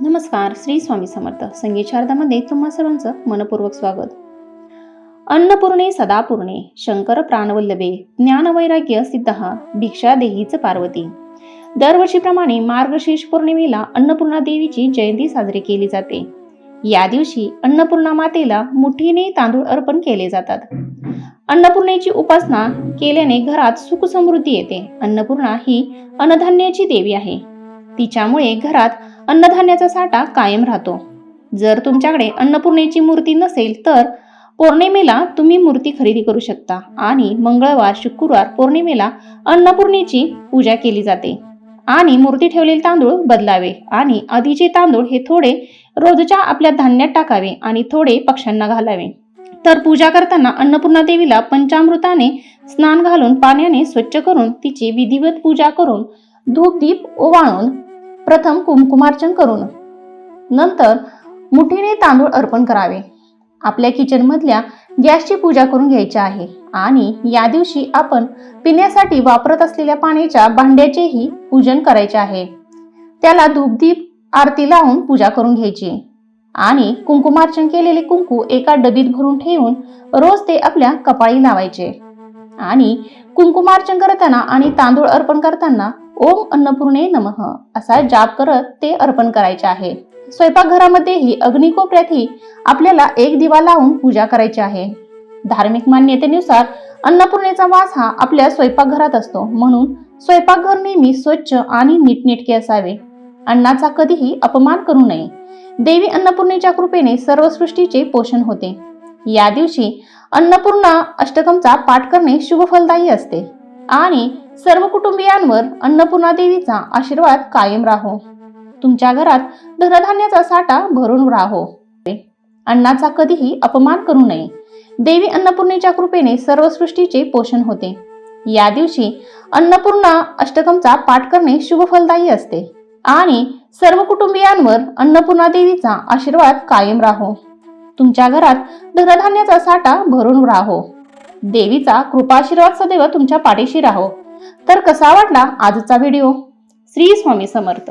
नमस्कार श्री स्वामी समर्थ. संगीत शारदामध्ये तुम्हा सर्वांचं मनपूर्वक स्वागत. अन्नपूर्णे सदापूर्णे शंकर प्राणवल्लभे ज्ञानवैराग्य सिद्ध भिक्षा देहीच पार्वती. दरवर्षीप्रमाणे मार्गशीर्ष पौर्णिमेला अन्नपूर्णा देवीची जयंती साजरी केली जाते. या दिवशी अन्नपूर्णा मातेला मुठीने तांदूळ अर्पण केले जातात. अन्नपूर्णेची उपासना केल्याने घरात सुख समृद्धी येते. अन्नपूर्णा ही अन्नधान्याची देवी आहे. तिच्यामुळे घरात अन्नधान्याचा साठा कायम राहतो. जर तुमच्याकडे अन्नपूर्णेची मूर्ती नसेल तर पौर्णिमेला तुम्ही मूर्ती खरेदी करू शकता आणि मंगळवार शुक्रवार पौर्णिमेला अन्नपूर्णेची पूजा केली जाते. आणि मूर्ती ठेवलेले तांदूळ बदलावे आणि आधीचे तांदूळ हे थोडे रोजच्या आपल्या धान्यात टाकावे आणि थोडे पक्ष्यांना घालावे. तर पूजा करताना अन्नपूर्णा देवीला पंचामृताने स्नान घालून पाण्याने स्वच्छ करून तिची विधिवत पूजा करून धूप दीप ओवाळून प्रथम कुंकुमार्चन करून. नंतर मुठीने तांदूळ अर्पण करावे. आपल्या किचनमधल्या गॅसची पूजा करून घ्यायची आहे आणि या दिवशी आपण पिण्यासाठी वापरत असलेल्या पाण्याच्या भांड्याचेही पूजन करायचे आहे. त्याला धूपदीप आरती लावून पूजा करून घ्यायची. आणि कुंकुमार्चन केलेले कुंकू एका डबीत भरून ठेवून रोज ते आपल्या कपाळी लावायचे. आणि कुंकुमार्चन करताना आणि तांदूळ अर्पण करताना ओम अन्नपूर्णे नमः असा जाप करत ते अर्पण करायचे आहे. स्वयंपाकघरामध्येही अग्निकोपऱ्यातही आपल्याला एक दिवा लावून पूजा करायची आहे. धार्मिक मान्यतेनुसार अन्नपूर्णेचा वास हा आपल्या स्वयंपाकघरात असतो. म्हणून स्वयंपाकघर नेहमी स्वच्छ आणि नीटनेटके असावे. अन्नाचा कधीही अपमान करू नये. देवी अन्नपूर्णेच्या कृपेने सर्व सृष्टीचे पोषण होते. या दिवशी अन्नपूर्णा अष्टकमचा पाठ करणे शुभफलदायी असते. आणि सर्व कुटुंबियांवर अन्नपूर्णा देवीचा आशीर्वाद कायम राहो. तुमच्या घरात धनधान्याचा साठा भरून राहो. अन्नाचा कधीही अपमान करू नये. देवी अन्नपूर्णेच्या कृपेने सर्व सृष्टीचे पोषण होते. या दिवशी अन्नपूर्णा अष्टकमचा पाठ करणे शुभफलदायी असते. आणि सर्व कुटुंबियांवर अन्नपूर्णा देवीचा आशीर्वाद कायम राहो. तुमच्या घरात धनधान्याचा साठा भरून राहो. देवीचा कृपाशीर्वाद सदैव तुमच्या पाठीशी राहो. तर कसा वाटला आजचा व्हिडिओ? श्री स्वामी समर्थ.